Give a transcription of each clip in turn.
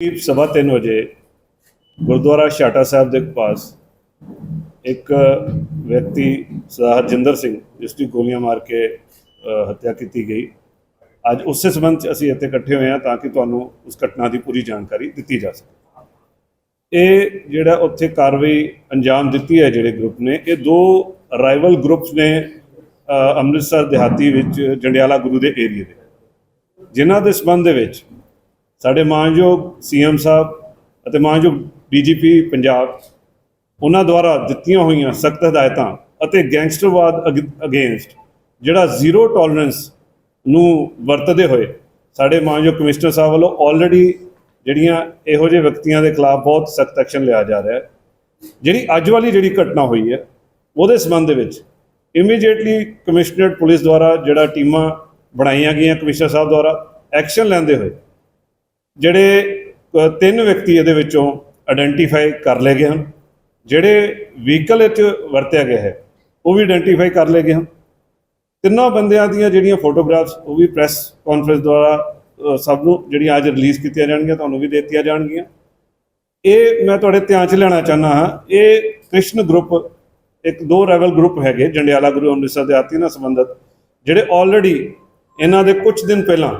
ਕਰੀਬ ਸਵਾ ਤਿੰਨ ਵਜੇ ਗੁਰਦੁਆਰਾ ਛਾਟਾ ਸਾਹਿਬ ਦੇ ਪਾਸ ਇੱਕ ਵਿਅਕਤੀ ਸਰਦਾਰ ਹਰਜਿੰਦਰ ਸਿੰਘ, ਜਿਸ ਦੀ ਗੋਲੀਆਂ ਮਾਰ ਕੇ ਹੱਤਿਆ ਕੀਤੀ ਗਈ। ਅੱਜ ਉਸੇ ਸੰਬੰਧ 'ਚ ਅਸੀਂ ਇੱਥੇ ਇਕੱਠੇ ਹੋਏ ਹਾਂ ਤਾਂ ਕਿ ਤੁਹਾਨੂੰ ਉਸ ਘਟਨਾ ਦੀ ਪੂਰੀ ਜਾਣਕਾਰੀ ਦਿੱਤੀ ਜਾ ਸਕੇ। ਇਹ ਜਿਹੜਾ ਉੱਥੇ ਕਾਰਵਾਈ ਅੰਜਾਮ ਦਿੱਤੀ ਹੈ ਜਿਹੜੇ ਗਰੁੱਪ ਨੇ, ਇਹ ਦੋ ਰਾਈਵਲ ਗਰੁੱਪਸ ਨੇ ਅੰਮ੍ਰਿਤਸਰ ਦਿਹਾਤੀ ਵਿੱਚ ਜੰਡਿਆਲਾ ਗੁਰੂ ਦੇ ਏਰੀਏ ਦੇ। ਜਿਨ੍ਹਾਂ ਦੇ ਸੰਬੰਧ ਦੇ ਵਿੱਚ ਸਾਡੇ ਮਾਨਯੋਗ ਸੀਐਮ ਸਾਹਿਬ ਅਤੇ ਮਾਨਯੋਗ ਡੀਜੀਪੀ ਪੰਜਾਬ, ਉਹਨਾਂ ਦੁਆਰਾ ਦਿੱਤੀਆਂ ਹੋਈਆਂ ਸਖਤ ਹਦਾਇਤਾਂ ਅਤੇ ਗੈਂਗਸਟਰਵਾਦ ਅਗੇਂਸਟ ਜਿਹੜਾ ਜ਼ੀਰੋ ਟੋਲਰੈਂਸ ਨੂੰ ਵਰਤਦੇ ਹੋਏ ਸਾਡੇ ਮਾਨਯੋਗ ਕਮਿਸ਼ਨਰ ਸਾਹਿਬ ਵੱਲੋਂ ਆਲਰੇਡੀ ਜਿਹੜੀਆਂ ਇਹੋ ਜਿਹੇ ਵਿਅਕਤੀਆਂ ਦੇ ਖਿਲਾਫ ਬਹੁਤ ਸਖਤ ਐਕਸ਼ਨ ਲਿਆ ਜਾ ਰਿਹਾ ਹੈ। ਜਿਹੜੀ ਅੱਜ ਵਾਲੀ ਜਿਹੜੀ ਘਟਨਾ ਹੋਈ ਹੈ, ਉਹਦੇ ਸੰਬੰਧ ਦੇ ਵਿੱਚ ਇਮੀਡੀਏਟਲੀ ਕਮਿਸ਼ਨਰੇਟ ਪੁਲਿਸ ਦੁਆਰਾ ਜਿਹੜਾ ਟੀਮਾਂ ਬਣਾਈਆਂ ਗਈਆਂ ਕਮਿਸ਼ਨਰ ਸਾਹਿਬ ਦੁਆਰਾ ਐਕਸ਼ਨ ਲੈਂਦੇ ਹੋਏ ਜਿਹੜੇ ਤਿੰਨ ਵਿਅਕਤੀ ਇਹਦੇ ਵਿੱਚੋਂ ਆਇਡੈਂਟੀਫਾਈ ਕਰ ਲਏ ਗਏ ਹਨ। ਜਿਹੜੇ ਵਹੀਕਲ ਵਿੱਚ ਵਰਤਿਆ ਗਿਆ ਹੈ, ਉਹ ਵੀ ਆਇਡੈਂਟੀਫਾਈ ਕਰ ਲਏ ਗਏ ਹਨ। ਤਿੰਨਾਂ ਬੰਦਿਆਂ ਦੀਆਂ ਜਿਹੜੀਆਂ ਫੋਟੋਗ੍ਰਾਫਸ ਉਹ ਵੀ ਪ੍ਰੈਸ ਕਾਨਫਰੰਸ ਦੁਆਰਾ ਸਭ ਨੂੰ ਜਿਹੜੀਆਂ ਅੱਜ ਰਿਲੀਜ਼ ਕੀਤੀਆਂ ਜਾਣਗੀਆਂ, ਤੁਹਾਨੂੰ ਵੀ ਦੇ ਦਿੱਤੀਆਂ ਜਾਣਗੀਆਂ। ਇਹ ਮੈਂ ਤੁਹਾਡੇ ਧਿਆਨ 'ਚ ਲੈਣਾ ਚਾਹੁੰਦਾ ਹਾਂ, ਇਹ ਕ੍ਰਿਸ਼ਨ ਗਰੁੱਪ ਇੱਕ ਦੋ ਰੈਵਲ ਗਰੁੱਪ ਹੈਗੇ, ਜੰਡਿਆਲਾ ਗੁਰੂ ਅੰਮ੍ਰਿਤਸਰ ਦੇ ਆਤੀ ਨਾਲ ਸੰਬੰਧਿਤ, ਜਿਹੜੇ ਆਲਰੇਡੀ ਇਹਨਾਂ ਦੇ ਕੁਝ ਦਿਨ ਪਹਿਲਾਂ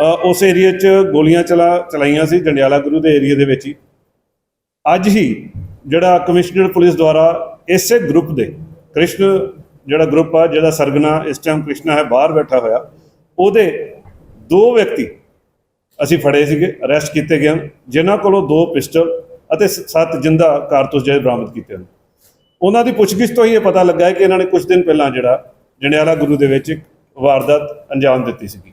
ਉਸ ਏਰੀਆ 'ਚ ਗੋਲੀਆਂ ਚਲਾ ਚਲਾਈਆਂ ਸੀ, ਜੰਡਿਆਲਾ ਗੁਰੂ ਦੇ ਏਰੀਆ ਦੇ ਵਿੱਚ ਹੀ। ਅੱਜ ਹੀ ਜਿਹੜਾ ਕਮਿਸ਼ਨਰ ਪੁਲਿਸ ਦੁਆਰਾ ਇਸੇ ਗਰੁੱਪ ਦੇ, ਕ੍ਰਿਸ਼ਨ ਜਿਹੜਾ ਗਰੁੱਪ ਆ, ਜਿਹੜਾ ਸਰਗਨਾ, ਇਸ ਟਾਈਮ ਕ੍ਰਿਸ਼ਨਾ ਹੈ, ਬਾਹਰ ਬੈਠਾ ਹੋਇਆ, ਉਹਦੇ ਦੋ ਵਿਅਕਤੀ ਅਸੀਂ ਫੜੇ ਸੀਗੇ ਅਰੈਸਟ ਕੀਤੇ ਗਏ ਹਨ, ਜਿਨ੍ਹਾਂ ਕੋਲੋਂ ਦੋ ਪਿਸਟਲ ਅਤੇ ਸੱਤ ਜਿੰਦਾ ਕਾਰਤੂਸ ਜਿਹੜੇ ਬਰਾਮਦ ਕੀਤੇ ਹਨ। ਉਹਨਾਂ ਦੀ ਪੁੱਛਗਿੱਛ ਤੋਂ ਹੀ ਇਹ ਪਤਾ ਲੱਗਾ ਕਿ ਇਹਨਾਂ ਨੇ ਕੁਝ ਦਿਨ ਪਹਿਲਾਂ ਜਿਹੜਾ ਜੰਡਿਆਲਾ ਗੁਰੂ ਦੇ ਵਿੱਚ ਇੱਕ ਵਾਰਦਾਤ ਅੰਜਾਮ ਦਿੱਤੀ ਸੀਗੀ।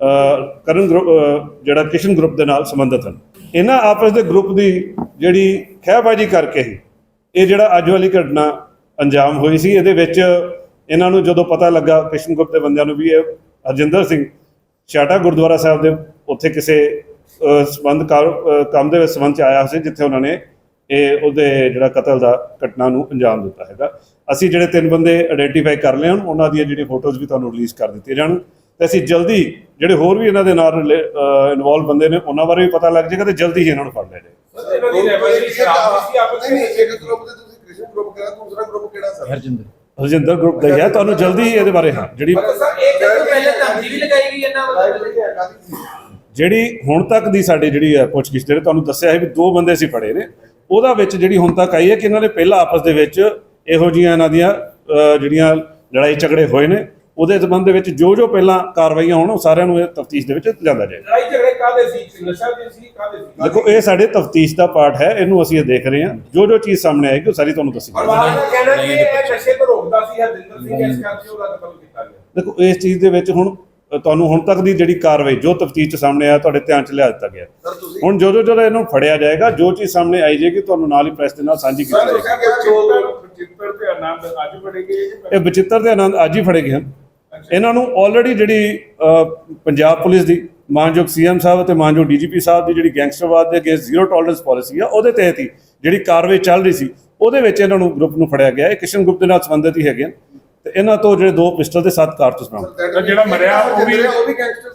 ਕਰਨ ਗਰੁੱਪ ਜਿਹੜਾ ਕਿਸ਼ਨ ਗਰੁੱਪ ਦੇ ਨਾਲ ਸੰਬੰਧਿਤ ਹਨ। ਇਹਨਾਂ ਆਪਸ ਦੇ ਗਰੁੱਪ ਦੀ ਜਿਹੜੀ ਖਹਿਬਾਜੀ ਕਰਕੇ ਹੀ ਇਹ ਜਿਹੜਾ ਅੱਜ ਵਾਲੀ ਘਟਨਾ ਅੰਜਾਮ ਹੋਈ ਸੀ, ਇਹਦੇ ਵਿੱਚ ਇਹਨਾਂ ਨੂੰ ਜਦੋਂ ਪਤਾ ਲੱਗਾ, ਕਿਸ਼ਨ ਗਰੁੱਪ ਦੇ ਬੰਦਿਆਂ ਨੂੰ ਵੀ ਇਹ ਹਰਜਿੰਦਰ ਸਿੰਘ ਛਾਟਾ ਗੁਰਦੁਆਰਾ ਸਾਹਿਬ ਦੇ ਉੱਥੇ ਕਿਸੇ ਸੰਬੰਧ ਕਾਰ- ਕੰਮ ਦੇ ਵਿੱਚ ਸੰਬੰਧ ਚ ਆਇਆ ਸੀ, ਜਿੱਥੇ ਉਹਨਾਂ ਨੇ ਇਹ ਉਹਦੇ ਜਿਹੜਾ ਕਤਲ ਦਾ ਘਟਨਾ ਨੂੰ ਅੰਜਾਮ ਦਿੱਤਾ ਹੈਗਾ। ਅਸੀਂ ਜਿਹੜੇ ਤਿੰਨ ਬੰਦੇ ਆਇਡੈਂਟੀਫਾਈ ਕਰ ਲਏ ਹਨ, ਉਹਨਾਂ ਦੀਆਂ ਜਿਹੜੀਆਂ ਫੋਟੋਜ਼ ਵੀ ਤੁਹਾਨੂੰ ਰਿਲੀਜ਼ ਕਰ ਦਿੱਤੀਆਂ ਜਾਣ। ਤੇ ਅਸੀਂ ਜਲਦੀ ਜਿਹੜੇ ਹੋਰ ਵੀ ਇਹਨਾਂ ਦੇ ਨਾਲ ਇਨਵੋਲਵ ਬੰਦੇ ਨੇ ਉਹਨਾਂ ਬਾਰੇ ਵੀ ਪਤਾ ਲੱਗ ਜਾਏਗਾ ਤੇ ਜਲਦੀ ਹੀ ਇਹਨਾਂ ਨੂੰ ਫੜ ਲਿਆ ਜਾਏਗਾ। ਇਹਨਾਂ ਦੀ ਰੈਵਲਰੀ ਸ਼ਰਾਬ ਸੀ ਆਪਸ ਨਹੀਂ ਵਿੱਚ ਨਹੀਂ ਇੱਕ ਗਰੁੱਪ ਦੇ ਤੁਸੀਂ ਕ੍ਰਿਸ਼ਨ ਗਰੁੱਪ ਕਿਹੜਾ ਦੂਸਰਾ ਗਰੁੱਪ ਕਿਹੜਾ ਸਰ? ਹਰਜਿੰਦਰ। ਹਰਜਿੰਦਰ ਗਰੁੱਪ ਦਾ ਹੀ ਤੁਹਾਨੂੰ ਜਲਦੀ ਹੀ ਇਹਦੇ ਬਾਰੇ ਹਾਂ ਜਿਹੜੀ ਪਰ ਸਰ ਇੱਕ ਦਿਨ ਪਹਿਲੇ ਧਮਕੀ ਵੀ ਲਗਾਈ ਗਈ ਇਹਨਾਂ ਵੱਲੋਂ? ਜਿਹੜੀ ਹੁਣ ਤੱਕ ਦੀ ਸਾਡੀ ਜਿਹੜੀ ਹੈ ਪੁੱਛਗਿੱਛ ਜਿਹੜੇ ਤੁਹਾਨੂੰ ਦੱਸਿਆ ਹੈ ਵੀ ਦੋ ਬੰਦੇ ਅਸੀਂ ਫੜੇ ਨੇ ਉਹਦਾ ਵਿੱਚ ਜਿਹੜੀ ਹੁਣ ਤੱਕ ਆਈ ਹੈ ਕਿ ਇਹਨਾਂ ਨੇ ਪਹਿਲਾਂ ਆਪਸ ਦੇ ਵਿੱਚ ਇਹੋ ਜਿਹੀਆਂ ਇਹਨਾਂ ਦੀਆਂ ਜਿਹੜੀਆਂ ਲੜਾਈ ਝਗੜੇ ਹੋਏ ਨੇ ਉਹਦੇ ਸੰਬੰਧ ਦੇ ਵਿੱਚ ਜੋ ਜੋ ਪਹਿਲਾਂ ਕਾਰਵਾਈਆਂ ਹੋਣ ਉਹ ਸਾਰਿਆਂ ਨੂੰ ਇਹ ਤਫਤੀਸ਼ ਦੇ ਵਿੱਚ ਲਿਆਂਦਾ ਜਾਏਗਾ ਲੜਾਈ ਝਗੜੇ ਕਾਦੇ ਸੀ? ਨਸ਼ਾ ਦੇ ਸੀ ਕਾਦੇ ਸੀ? ਦੇਖੋ ਇਹ ਸਾਡੇ ਤਫਤੀਸ਼ ਦਾ ਪਾਰਟ ਹੈ ਇਹਨੂੰ ਅਸੀਂ ਇਹ ਦੇਖ ਰਹੇ ਹਾਂ। ਜੋ ਜੋ ਚੀਜ਼ ਸਾਹਮਣੇ ਆਏਗੀ ਉਹ ਸਾਰੀ ਤੁਹਾਨੂੰ ਦੱਸੀ ਜਾਏਗੀ। ਪਰਿਵਾਰ ਦਾ ਕਹਿਣਾ ਕਿ ਇਹ ਨਸ਼ੇ ਤੋਂ ਰੋਕਦਾ ਸੀ ਹਰਜਿੰਦਰ ਸਿੰਘ ਇਸ ਕਰਕੇ ਉਹਦਾ ਕਤਲ ਕੀਤਾ ਗਿਆ। ਦੇਖੋ ਇਸ ਚੀਜ਼ ਦੇ ਵਿੱਚ ਹੁਣ ਤੁਹਾਨੂੰ ਹੁਣ ਤੱਕ ਦੀ ਜਿਹੜੀ ਕਾਰਵਾਈ ਜੋ ਤਫਤੀਸ਼ ਚ ਸਾਹਮਣੇ ਆਇਆ ਤੁਹਾਡੇ ਧਿਆਨ ਚ ਲਿਆ ਦਿੱਤਾ ਗਿਆ। ਹੁਣ ਜੋ ਜੋ ਜਦੋਂ ਇਹਨੂੰ ਫੜਿਆ ਜਾਏਗਾ ਜੋ ਚੀਜ਼ ਸਾਹਮਣੇ ਆਈ ਜਾਏਗੀ ਤੁਹਾਨੂੰ ਨਾਲ ਹੀ ਪ੍ਰੈਸ ਦੇ ਨਾਲ ਸਾਂਝੀ ਕੀਤੀ ਜਾਏਗੀ। ਤੇ ਇਹ ਬਚਿੱਤਰ ਦੇ ਆਨੰਦ ਅੱਜ ਹੀ ਫੜੇ ਗਏ ਹਨ। ਇਹਨਾਂ ਨੂੰ ਆਲਰੇਡੀ ਜਿਹੜੀ ਪੰਜਾਬ ਪੁਲਿਸ ਦੀ ਮਾਨਯੋਗ ਸੀਐਮ ਸਾਹਿਬ ਅਤੇ ਮਾਨਯੋਗ ਡੀਜੀਪੀ ਸਾਹਿਬ ਦੀ ਜਿਹੜੀ ਗੈਂਗਸਟਰਵਾਦ ਦੇ ਅਗੇਂਸਟ ਜ਼ੀਰੋ ਟੋਲਰੈਂਸ ਪਾਲਿਸੀ ਆ ਉਹਦੇ ਤਹਿਤ ਹੀ ਜਿਹੜੀ ਕਾਰਵਾਈ ਚੱਲ ਰਹੀ ਸੀ ਉਹਦੇ ਵਿੱਚ ਇਹਨਾਂ ਨੂੰ ਗਰੁੱਪ ਨੂੰ ਫੜਿਆ ਗਿਆ। ਇਹ ਕਿਸ਼ਨ ਗਰੁੱਪ ਦੇ ਨਾਲ ਸੰਬੰਧਿਤ ਹੀ ਹੈਗੇ ਹਨ ਤੇ ਇਹਨਾਂ ਤੋਂ ਜਿਹੜੇ ਦੋ ਪਿਸਟਲ ਤੇ ਸੱਤ ਕਾਰਤੂਸ ਬਰਾਮਦ ਤਾਂ ਜਿਹੜਾ ਮਰਿਆ ਉਹ ਵੀ- ਉਹ ਵੀ ਗੈਂਗਸਟਰ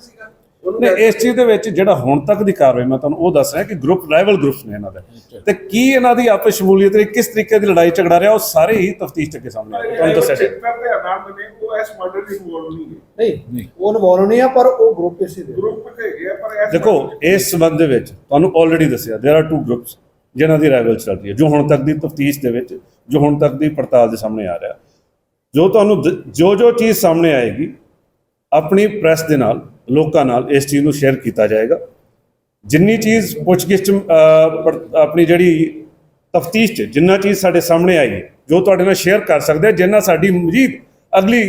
ਸੀਗਾ ਉਹਨੂੰ ਨੇ ਇਸ ਚੀਜ਼ ਦੇ ਵਿੱਚ ਜਿਹੜਾ ਹੁਣ ਤੱਕ ਦੀ ਕਾਰਵਾਈ ਮੈਂ ਤੁਹਾਨੂੰ ਉਹ ਦੱਸ ਰਿਹਾ ਕਿ ਗਰੁੱਪ ਰਾਈਵਲ ਗਰੁੱਪਸ ਨੇ ਇਹਨਾਂ ਦੇ ਤੇ ਕੀ ਇਹਨਾਂ ਦੀ ਆਪਸ ਸ਼ਮੂਲੀਅਤ ਨੇ ਕਿਸ ਤਰੀਕੇ ਦੀ ਲੜਾਈ ਝਗੜਾ ਰਿਹਾ ਉਹ ਸਾਰੇ ਹੀ ਤਫਤੀਸ਼ ਚੱਕੇ ਸਾਹਮਣੇ ਆਏ ਤੁਹਾਨੂੰ ਦੱਸਿਆ ਜਾਏਗਾ ਚਿੱਤਰ ਤੇ ਆਨੰਦ ਨੇ ਉਹ ਇਸ ਮਰਡਰ ਦੀ ਇਨਵੋਲਵ ਨਹੀਂ ਹੈ ਨਹੀਂ ਨਹੀਂ। ਉਹ ਇਨਵੋਲਵ ਨਹੀਂ ਆ ਪਰ ਉਹ ਗਰੁੱਪ ਇਸੇ ਦੇ ਗਰੁੱਪ ਤੇ ਹੈਗੇ ਆ, ਪਰ ਇਸ ਦੇਖੋ ਇਸ ਸੰਬੰਧ ਦੇ ਵਿੱਚ ਤੁਹਾਨੂੰ ਆਲਰੇਡੀ ਦੱਸਿਆ देयर ਆਰ ਟੂ ਗਰੁੱਪਸ ਜਿਨ੍ਹਾਂ ਦੀ ਰਾਈਵਲ ਚੱਲ ਰਹੀ ਹੈ ਜੋ ਹੁਣ ਤੱਕ ਦੀ ਤਫਤੀਸ਼ ਦੇ ਵਿੱਚ ਜੋ ਹੁਣ ਤੱਕ ਦੀ ਪੜਤਾਲ ਦੇ ਸਾਹਮਣੇ ਆ ਰਿਹਾ ਜੋ ਤੁਹਾਨੂੰ ਦ- ਜੋ ਜੋ ਚੀਜ਼ ਸਾਹਮਣੇ ਆਏਗੀ ਆਪਣੀ ਪ੍ਰੈਸ ਦੇ ਨਾਲ ਲੋਕਾਂ ਨਾਲ ਇਸ ਚੀਜ਼ ਨੂੰ ਸ਼ੇਅਰ ਕੀਤਾ ਜਾਏਗਾ। ਜਿੰਨੀ ਚੀਜ਼ ਪੁੱਛਗਿੱਛ ਆਪਣੀ ਜਿਹੜੀ ਤਫਤੀਸ਼ 'ਚ ਜਿੰਨਾ ਚੀਜ਼ ਸਾਡੇ ਸਾਹਮਣੇ ਆਈ ਜੋ ਤੁਹਾਡੇ ਨਾਲ ਸ਼ੇਅਰ ਕਰ ਸਕਦੇ ਆ ਜਿੰਨਾ ਸਾਡੀ ਮਜ਼ੀਦ ਅਗਲੀ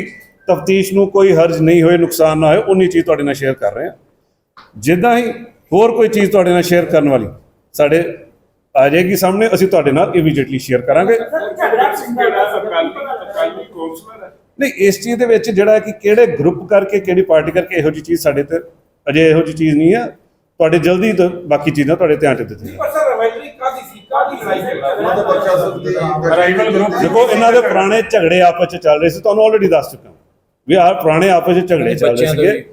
ਤਫਤੀਸ਼ ਨੂੰ ਕੋਈ ਹਰਜ ਨਹੀਂ ਹੋਏ ਨੁਕਸਾਨ ਨਾ ਹੋਏ ਉਨੀ ਚੀਜ਼ ਤੁਹਾਡੇ ਨਾਲ ਸ਼ੇਅਰ ਕਰ ਰਹੇ ਹਾਂ ਜਿੱਦਾਂ ਹੀ ਹੋਰ ਕੋਈ ਚੀਜ਼ ਤੁਹਾਡੇ ਨਾਲ ਸ਼ੇਅਰ ਕਰਨ ਵਾਲੀ ਸਾਡੇ ਆ ਜਾਏਗੀ ਸਾਹਮਣੇ ਅਸੀਂ ਤੁਹਾਡੇ ਨਾਲ ਇਮੀਡੀਏਟਲੀ ਸ਼ੇਅਰ ਕਰਾਂਗੇ। ਨਹੀਂ ਇਸ ਚੀਜ਼ ਦੇ ਵਿੱਚ ਜਿਹੜਾ ਕਿ ਕਿਹੜੇ ਗਰੁੱਪ ਕਰਕੇ ਕਿਹੜੀ ਪਾਰਟੀ ਕਰਕੇ ਇਹੋ ਜਿਹੀ ਚੀਜ਼ ਸਾਡੇ ਤੇ ਅਜੇ ਇਹੋ ਜਿਹੀ ਚੀਜ਼ ਨਹੀਂ ਆ। ਤੁਹਾਡੇ ਜਲਦੀ ਤੋਂ ਬਾਕੀ ਚੀਜ਼ਾਂ ਤੁਹਾਡੇ ਧਿਆਨ 'ਚ ਦਿੱਤੀਆਂ ਪਰ ਸਰ ਕਾਦੀ ਸੀ? ਕਾਦੀ ਦੇਖੋ ਇਹਨਾਂ ਦੇ ਪੁਰਾਣੇ ਝਗੜੇ ਆਪਸ 'ਚ ਚੱਲ ਰਹੇ ਸੀ ਤੁਹਾਨੂੰ ਆਲਰੇਡੀ ਦੱਸ ਚੁੱਕਾ ਵੀ ਆਹ ਪੁਰਾਣੇ ਆਪਸ 'ਚ ਝਗੜੇ ਚੱਲ ਰਹੇ ਸੀਗੇ।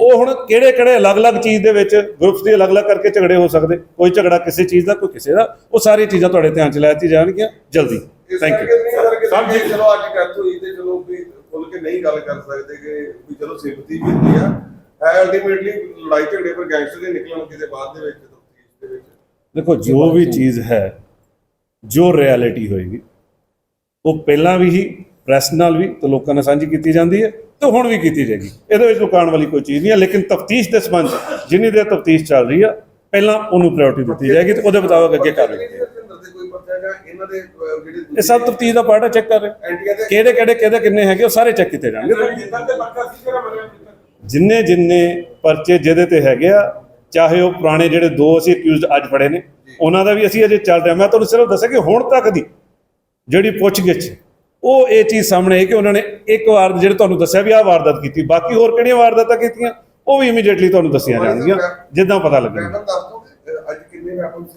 ਉਹ ਹੁਣ ਕਿਹੜੇ ਕਿਹੜੇ ਅਲੱਗ-ਅਲੱਗ ਚੀਜ਼ ਦੇ ਵਿੱਚ ਗਰੁੱਪਸ ਦੀ ਅਲੱਗ-ਅਲੱਗ ਕਰਕੇ ਝਗੜੇ ਹੋ ਸਕਦੇ? ਕੋਈ ਝਗੜਾ ਕਿਸੇ ਚੀਜ਼ ਦਾ ਕੋਈ ਕਿਸੇ ਦਾ ਉਹ ਸਾਰੀ ਚੀਜ਼ਾਂ ਤੁਹਾਡੇ ਧਿਆਨ 'ਚ ਲੈ ਦਿੱਤੀ ਜਾਣਗੀਆਂ। ਜਲਦੀ। ਥੈਂਕ ਯੂ ਸਭ ਜੀ। ਚਲੋ ਅੱਜ ਡੈਥ ਹੋਈ ਤੇ ਚਲੋ ਵੀ ਖੁੱਲ ਕੇ ਨਹੀਂ ਗੱਲ ਕਰ ਸਕਦੇ ਕਿ ਵੀ ਚਲੋ ਸਿੰਪਥੀ ਵੀ ਹੁੰਦੀ ਆ। ਹੈ ਅਲਟੀਮੇਟਲੀ ਲੜਾਈ ਝਗੜੇ ਪਰ ਗੈਂਗਸਟਰ ਦੇ ਨਿਕਲਣ ਕਿਤੇ ਬਾਅਦ ਦੇ ਵਿੱਚ ਦੇ ਵਿੱਚ। ਦੇਖੋ ਜੋ ਵੀ ਚੀਜ਼ ਹੈ ਜੋ ਰਿਐਲਿਟੀ ਹੋਏਗੀ ਉਹ ਪਹਿਲਾਂ ਵੀ ਹੀ ਪ੍ਰੈਸ ਨਾਲ ਵੀ ਤੇ ਲੋਕਾਂ ਨਾਲ ਸਾਂਝੀ ਕੀਤੀ ਜਾਂਦੀ ਹੈ ਤੇ ਹੁਣ ਵੀ ਕੀਤੀ ਜਾਏਗੀ। ਇਹਦੇ ਵਿੱਚ ਲੁਕਾਉਣ ਵਾਲੀ ਕੋਈ ਚੀਜ਼ ਨਹੀਂ ਹੈ ਲੇਕਿਨ ਤਫਤੀਸ਼ ਦੇ ਸੰਬੰਧ ਜਿੰਨੀ ਦੇਰ ਤਫਤੀਸ਼ ਚੱਲ ਰਹੀ ਆ ਪਹਿਲਾਂ ਉਹਨੂੰ ਪ੍ਰਾਇੋਰਟੀ ਦਿੱਤੀ ਜਾਏਗੀ ਤੇ ਉਹਦੇ ਮੁਤਾਬਕ ਅੱਗੇ ਕਾਰਵਾਈ ਕੀਤੀ ਇਹਨਾਂ ਦੇ ਅਹ, ਜਿਹੜੇ ਇਹ ਸਭ ਤਫਤੀਸ਼ ਦਾ ਪਾਰਟ ਚੈੱਕ ਕਰ ਰਹੇ ਕਿਹੜੇ ਕਿਹੜੇ ਕਿਹਦੇ ਕਿੰਨੇ ਹੈਗੇ ਉਹ ਸਾਰੇ ਚੈੱਕ ਕੀਤੇ ਜਾਣਗੇ। ਜਿੰਨੇ ਜਿੰਨੇ ਪਰਚੇ ਜਿਹਦੇ ਤੇ ਹੈਗੇ ਆ ਚਾਹੇ ਉਹ ਪੁਰਾਣੇ ਜਿਹੜੇ ਦੋ ਅਸੀਂ ਅਕਿਊਜ਼ਡ ਅੱਜ ਫੜੇ ਨੇ ਉਹਨਾਂ ਦਾ ਵੀ ਅਸੀਂ ਅਜੇ ਚੱਲ ਰਿਹਾ ਮੈਂ ਤੁਹਾਨੂੰ ਸਿਰਫ ਦੱਸਿਆ ਕਿ ਹੁਣ ਤੱਕ ਦੀ ਜਿਹੜੀ ਪੁੱਛਗਿੱਛ ਉਹ ਇਹ ਚੀਜ਼ ਸਾਹਮਣੇ ਆਈ ਕਿ ਉਹਨਾਂ ਨੇ ਇੱਕ ਵਾਰ ਜਿਹੜੇ ਤੁਹਾਨੂੰ ਦੱਸਿਆ ਵੀ ਆਹ ਵਾਰਦਾਤ ਕੀਤੀ ਬਾਕੀ ਹੋਰ ਕਿਹੜੀਆਂ ਵਾਰਦਾਤਾਂ ਕੀਤੀਆਂ ਉਹ ਵੀ ਇਮੀਡੀਏਟਲੀ ਤੁਹਾਨੂੰ ਦੱਸੀਆਂ ਜਾਣਗੀਆਂ ਜਿੱਦਾਂ ਪਤਾ ਦੱਸ ਸੀ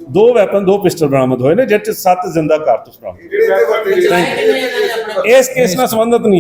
ਦੋ ਵੈਪਨ ਦੋ ਪਿਸਟਲ ਬਰਾਮਦ ਹੋਏ ਨੇ ਜਿਸ ਚ ਸੱਤ ਜ਼ਿੰਦਾ ਕਾਰਤੂਸ ਬਰਾਮਦ ਜਿਹੜੇ ਇੱਥੇ ਵਰਤੇ ਗਏ ਇਸ ਕੇਸ ਨਾਲ ਸੰਬੰਧਿਤ ਨਹੀਂ